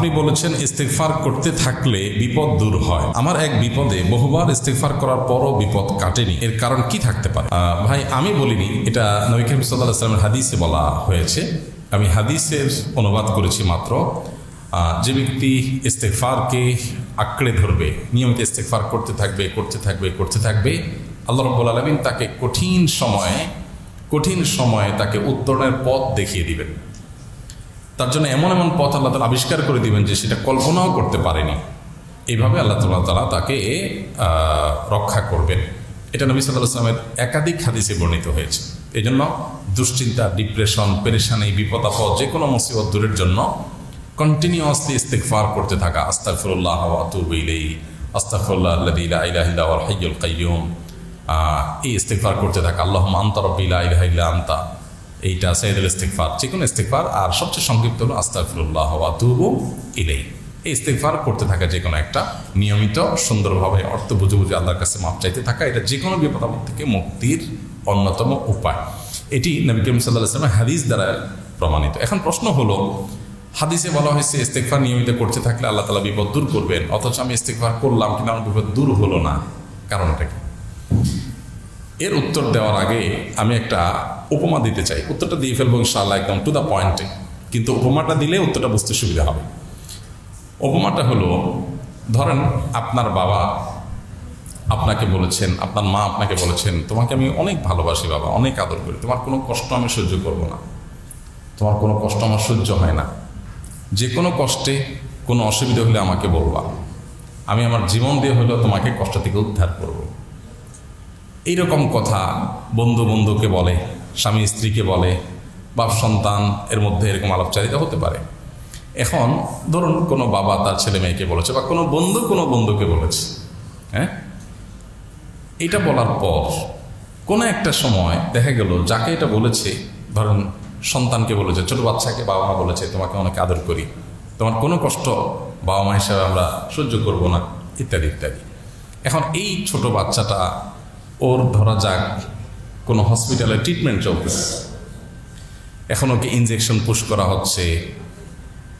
আপনি বলেছেন ইস্তেকফার করতে থাকলে বিপদ দূর হয়। আমার এক বিপদে বহুবার ইস্তেকফার করার পরও বিপদ কাটেনি। এর কারণ কি থাকতে পারে? ভাই, আমি বলিনি, এটা নবী করিম সাল্লাহ হাদিসে বলা হয়েছে। আমি হাদিসের অনুবাদ করেছি মাত্র। যে ব্যক্তি ইস্তেকফারকে আঁকড়ে ধরবে, নিয়মিত ইস্তেকফার করতে থাকবে করতে থাকবে করতে থাকবে, আল্লাহ রব্বুল আলমিন তাকে কঠিন সময়ে কঠিন সময়ে তাকে উত্তরণের পথ দেখিয়ে দিবেন। তার জন্য এমন এমন পথ আল্লাহ তালা আবিষ্কার করে দিবেন যে সেটা কল্পনাও করতে পারেনি। এইভাবে আল্লাহ তাল্লাহ তালা তাকে রক্ষা করবেন। এটা নবী সাল্লাহ আসলামের একাধিক হাদিসে বর্ণিত হয়েছে। এই জন্য দুশ্চিন্তা, ডিপ্রেশন, পেরেশানি বিপদ আপদ যে কোনো মুসিবত দূরের জন্য কন্টিনিউয়াসলি ইস্তেকফার করতে থাকা। আস্তাগফিরুল্লাহ ওয়া আতুবু ইলাইহি। আস্তাগফিরুল্লাহ আল্লাযী লা ইলাহা ইল্লা হাইয়ুল কাইয়্যুম। এই ইস্তেকফার করতে থাকা। আল্লাহ আনতা রাব্বি লা ইলাহা ইল্লা আনতা। এইটা সাইদুল ইস্তেকফার যে কোনো ইস্তেকফার আর সবচেয়ে সংক্ষিপ্ত হলো আস্তাগফিরুল্লাহ ওয়া আতুবু ইলাইহি। এই ইস্তেকফার করতে থাকা যে কোনো একটা নিয়মিত, সুন্দরভাবে অর্থ বুঝে বুঝে আল্লাহর কাছে মাপ চাইতে থাকা, এটা যে কোনো বিপদ আপদ থেকে মুক্তির অন্যতম উপায়। এটি নবী করিম সাল্লাহ আসলামের হাদিস দ্বারা প্রমাণিত। এখন প্রশ্ন হলো, হাদিসে বলা হয়েছে ইস্তেকফার নিয়মিত করতে থাকলে আল্লাহ তালা বিপদ দূর করবেন, অথচ আমি ইস্তেকফার করলাম কিন্তু আমার বিপদ দূর হলো না। কারণটা কি? এর উত্তর দেওয়ার আগে আমি একটা উপমা দিতে চাই। উত্তরটা দিয়ে ফেলব ইনশাআল্লাহ একদম টু দ্য পয়েন্টে কিন্তু উপমাটা দিলে উত্তরটা বুঝতে সুবিধা হবে। উপমাটা হলো, ধরেন আপনার বাবা আপনাকে বলেছেন, আপনার মা আপনাকে বলেছেন, তোমাকে আমি অনেক ভালোবাসি বাবা, অনেক আদর করি। তোমার কোনো কষ্ট আমি সহ্য করব না। তোমার কোনো কষ্ট আমার সহ্য হয় না। যে কোনো কষ্টে কোনো অসুবিধা হলে আমাকে বলবা। আমি আমার জীবন দিয়ে হলেও তোমাকে কষ্ট থেকে উদ্ধার করব। এইরকম কথা বন্ধু বন্ধুকে বলে। স্বামী স্ত্রীকে বলে, বাপ সন্তান, এর মধ্যে এরকম আলাপচারিতা হতে পারে। এখন ধরুন কোনো বাবা তার ছেলে মেয়েকে বলেছে বা কোনো বন্ধু কোনো বন্ধুকে বলেছে হ্যাঁ? এটা বলার পর কোনো একটা সময় দেখা গেল যাকে এটা বলেছে, ধরুন সন্তানকে বলেছে, ছোট বাচ্চাকে বাবা মা বলেছে, তোমাকে অনেক আদর করি, তোমার কোনো কষ্ট বাবা মা হিসাবে আমরা সহ্য করব না, ইত্যাদি ইত্যাদি। এখন এই ছোট বাচ্চাটা ওর ধরা যাক কোনো হসপিটালে ট্রিটমেন্ট চলতেছে। এখন ওকে ইনজেকশন পুশ করা হচ্ছে,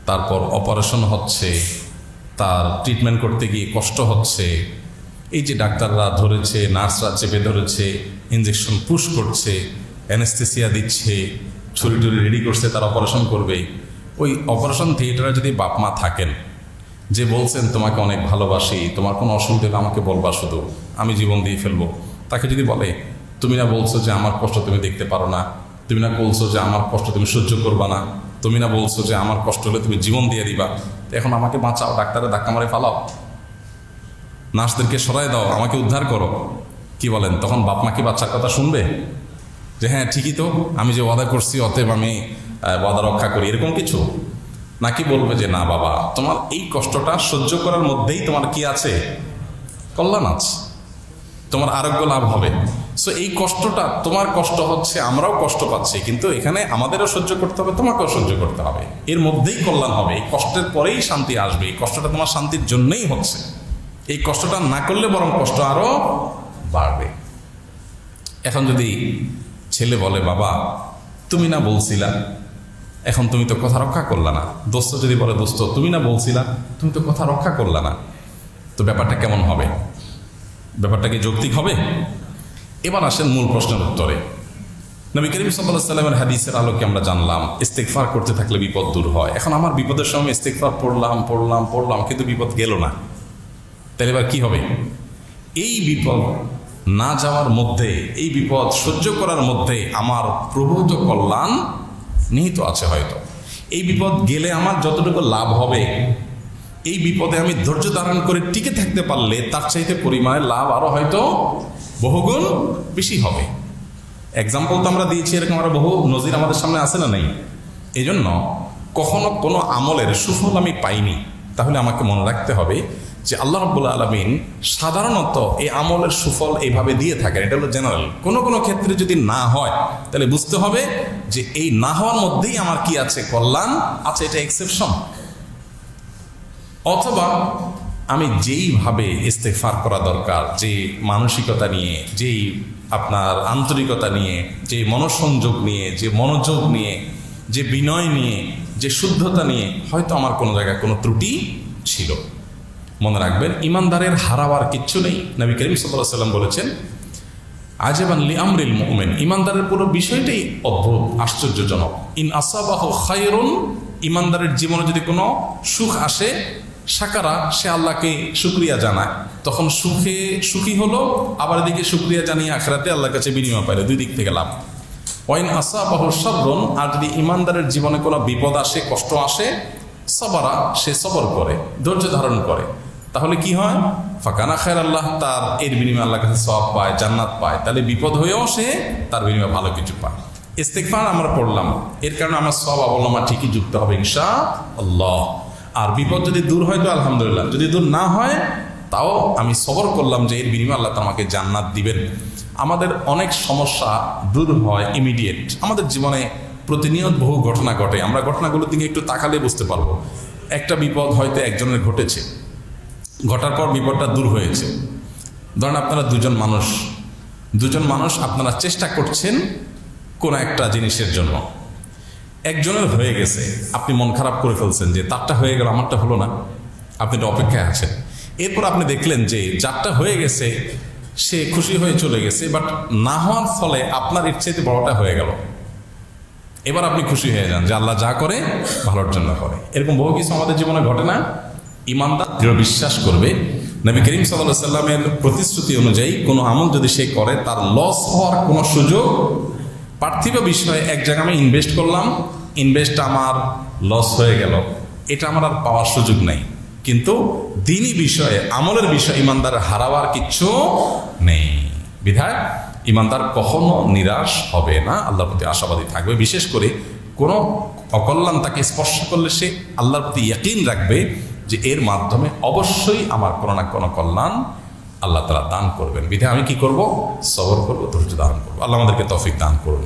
তারপর অপারেশন হচ্ছে, তার ট্রিটমেন্ট করতে গিয়ে কষ্ট হচ্ছে। এই যে ডাক্তাররা ধরেছে, নার্সরা চেপে ধরেছে ইঞ্জেকশন পুশ করছে অ্যানেস্থেসিয়া দিচ্ছে, ছুরি টুরি রেডি করছে, তার অপারেশন করবে। ওই অপারেশন থিয়েটারে যদি বাপ মা থাকেন, যে বলছেন, তোমাকে অনেক ভালোবাসি, তোমার কোনো অসুবিধা আমাকে বলবা শুধু, আমি জীবন দিয়ে ফেলব। তাকে যদি বলে তুমি না বলছো যে আমার কষ্ট তুমি দেখতে পারো না। তুমি না বলছো যে আমার কষ্ট তুমি সহ্য করবা না। তুমি না বলছো যে আমার কষ্ট হলে তুমি জীবন দিয়ে দিবা। এখন আমাকে বাঁচাও ডাক্তারে ধাক্কা মারে ফালাও। নার্সদেরকে সরাই দাও, আমাকে উদ্ধার করো। কি বলেন, তখন বাপ মা কি বাচ্চার কথা শুনবে? যে হ্যাঁ ঠিকই তো, আমি যে ওয়াদা করছি, অতএব আমি ওয়াদা রক্ষা করি, এরকম কিছু? নাকি বলবে যে, না বাবা, তোমার এই কষ্টটা সহ্য করার মধ্যেই তোমার কি আছে? কল্যাণ আছে। তোমার আরোগ্য লাভ হবে। সো এই কষ্টটা, তোমার কষ্ট হচ্ছে, আমরাও কষ্ট পাচ্ছি, কিন্তু এখানে আমাদেরও সহ্য করতে হবে, তোমাকেও সহ্য করতে হবে। এর মধ্যেই কল্যাণ হবে, এই কষ্টের পরেই শান্তি আসবে, এই কষ্টটা তোমার শান্তির জন্যই হচ্ছে। এই কষ্টটা না করলে বরং কষ্ট আরও বাড়বে। এখন যদি ছেলে বলে, বাবা, তুমি না বলছিলা, এখন তুমি তো কথা রক্ষা করলা না। দোস্ত যদি বলে, দোস্ত, তুমি না বলছিলা, তুমি তো কথা রক্ষা করলা না। তো ব্যাপারটা কেমন হবে? ব্যাপারটা কি যৌক্তিক হবে? এবার আসেন মূল প্রশ্নের উত্তরে। নবী করিম সাল্লাহ সাল্লামের হাদিসের আলোকে আমরা জানলাম ইস্তেকফার করতে থাকলে বিপদ দূর হয়। এখন আমার বিপদের সময় ইস্তেকফার পড়লাম পড়লাম পড়লাম, কিন্তু বিপদ গেল না। তাহলে এবার কি হবে? এই বিপদ না যাওয়ার মধ্যে, এই বিপদ সহ্য করার মধ্যে আমার প্রভূত কল্যাণ নিহিত আছে হয়তো। এই বিপদ গেলে আমার যতটুকু লাভ হবে, এই বিপদে আমি ধৈর্য ধারণ করে টিকে থাকতে পারলে তার চাইতে পরিমাণে লাভ আরও হয়তো বহুগুণ বেশি হবে। এক্সাম্পল তো আমরা দিয়েছি, এরকম আমরা বহু নজির আমাদের সামনে আছে না নেই? এই জন্য কখনো কোনো আমলের সুফল আমি পাইনি। তাহলে আমাকে মনে রাখতে হবে যে আল্লাহ রব্বুল্লা আলমিন সাধারণত এই আমলের সুফল এইভাবে দিয়ে থাকেন। এটা হলো জেনারেল কোনো কোনো ক্ষেত্রে যদি না হয়, তাহলে বুঝতে হবে যে এই না হওয়ার মধ্যেই আমার কি আছে? কল্যাণ আছে, এটা এক্সেপশন অথবা আমি যেইভাবে ইস্তেফার করা দরকার যে মানসিকতা নিয়ে, যেই আপনার আন্তরিকতা নিয়ে যে মনোসংযোগ নিয়ে, যে মনোযোগ নিয়ে, যে বিনয় নিয়ে, যে শুদ্ধতা নিয়ে, হয়তো আমার কোনো জায়গায় কোনো ত্রুটি ছিল। মনে রাখবেন, ইমানদারের হারাবার কিচ্ছু নেই। নবী করিম সাল্লাহ সাল্লাম বলেছেন, আজেবান লি আমরিল মুমিন। ইমানদারের পুরো বিষয়টাই অদ্ভুত, আশ্চর্যজনক। ইন আসাবাহ খায়রুন। ইমানদারের জীবনে যদি কোনো সুখ আসে সাকারা, সে আল্লাহকে শুক্রিয়া জানায়। তখন সুখে, সুখী হলো, আবার এদিকে শুক্রিয়া জানিয়ে আখরাতে আল্লাহর কাছে বিনিময় পাইলে, দুই দিক থেকে লাভ। ওয়াইন আসা আসাবাহ সবরন আর যদি ইমানদারের জীবনে কোনো বিপদ আসে, কষ্ট আসে, সবারা, সে সবর করে, ধৈর্য ধারণ করে। তাহলে কি হয়? ফাঁকানা খায়ের আল্লাহ তার এর বিনিময়ে আল্লাহ কাছে সব পায়, জান্নাত পায়। তাহলে বিপদ হয়েও সে তার বিনিময়ে ভালো কিছু পায়। ইস্তেকফার আমরা পড়লাম। এর কারণে আমার সব অবলম্বন ঠিকই যুক্ত হবে ইনশা আল্লাহ আর বিপদ যদি দূর হয় তো আলহামদুলিল্লাহ। যদি দূর না হয়, তাও আমি সবর করলাম যে এর বিনিময়ে আল্লাহ আমাকে জান্নাত দিবেন। আমাদের অনেক সমস্যা দূর হয় ইমিডিয়েট আমাদের জীবনে প্রতিনিয়ত বহু ঘটনা ঘটে। আমরা ঘটনাগুলোর দিকে একটু তাকালে বুঝতে পারব। একটা বিপদ হয়তো একজনের ঘটেছে। ঘটার পর বিপদটা দূর হয়েছে। ধরেন আপনারা দুজন মানুষ। দুজন মানুষ আপনারা চেষ্টা করছেন কোনো একটা জিনিসের জন্য। একজনের হয়ে গেছে, আপনি মন খারাপ করে ফেলছেন যে তারটা হয়ে গেল, আমারটা হলো না। আপনি তো অপেক্ষায় আছেন। এরপর আপনি দেখলেন যে যারটা হয়ে গেছে, সে খুশি হয়ে চলে গেছে বাট না হওয়ার ফলে আপনার ইচ্ছেতে বড়টা হয়ে গেল। এবার আপনি খুশি হয়ে যান যে আল্লাহ যা করে, ভালোর জন্য করে। এরকম বহু কিছু আমাদের জীবনে ঘটে না। ইমানদার দৃঢ় বিশ্বাস করবে। নবী করিম সাল্লাহ সাল্লামের প্রতিশ্রুতি অনুযায়ী কোনো আমল যদি সে করে, তার লস হওয়ার কোনো সুযোগ পার্থিব বিষয়ে এক জায়গায় আমি ইনভেস্ট করলাম ইনভেস্ট আমার লস হয়ে গেল। এটা আমার আর পাওয়ার সুযোগ নেই। কিন্তু দিনই বিষয়ে, আমলের বিষয়ে ইমানদার হারাবার কিচ্ছু নেই। বিধায়, ইমানদার কখনো নিরাশ হবে না। আল্লাহর প্রতি আশাবাদী থাকবে। বিশেষ করে কোনো অকল্যাণ তাকে স্পর্শ করলে সে আল্লাহর প্রতি ইয়াকিন রাখবে যে এর মাধ্যমে অবশ্যই আমার কোনো না কোনো কল্যাণ আল্লাহ তালা দান করবেন। বিধে আমি কি করব? সবর করব, ধৈর্য দান করব। আল্লাহ আমাদেরকে তফিক দান করুন।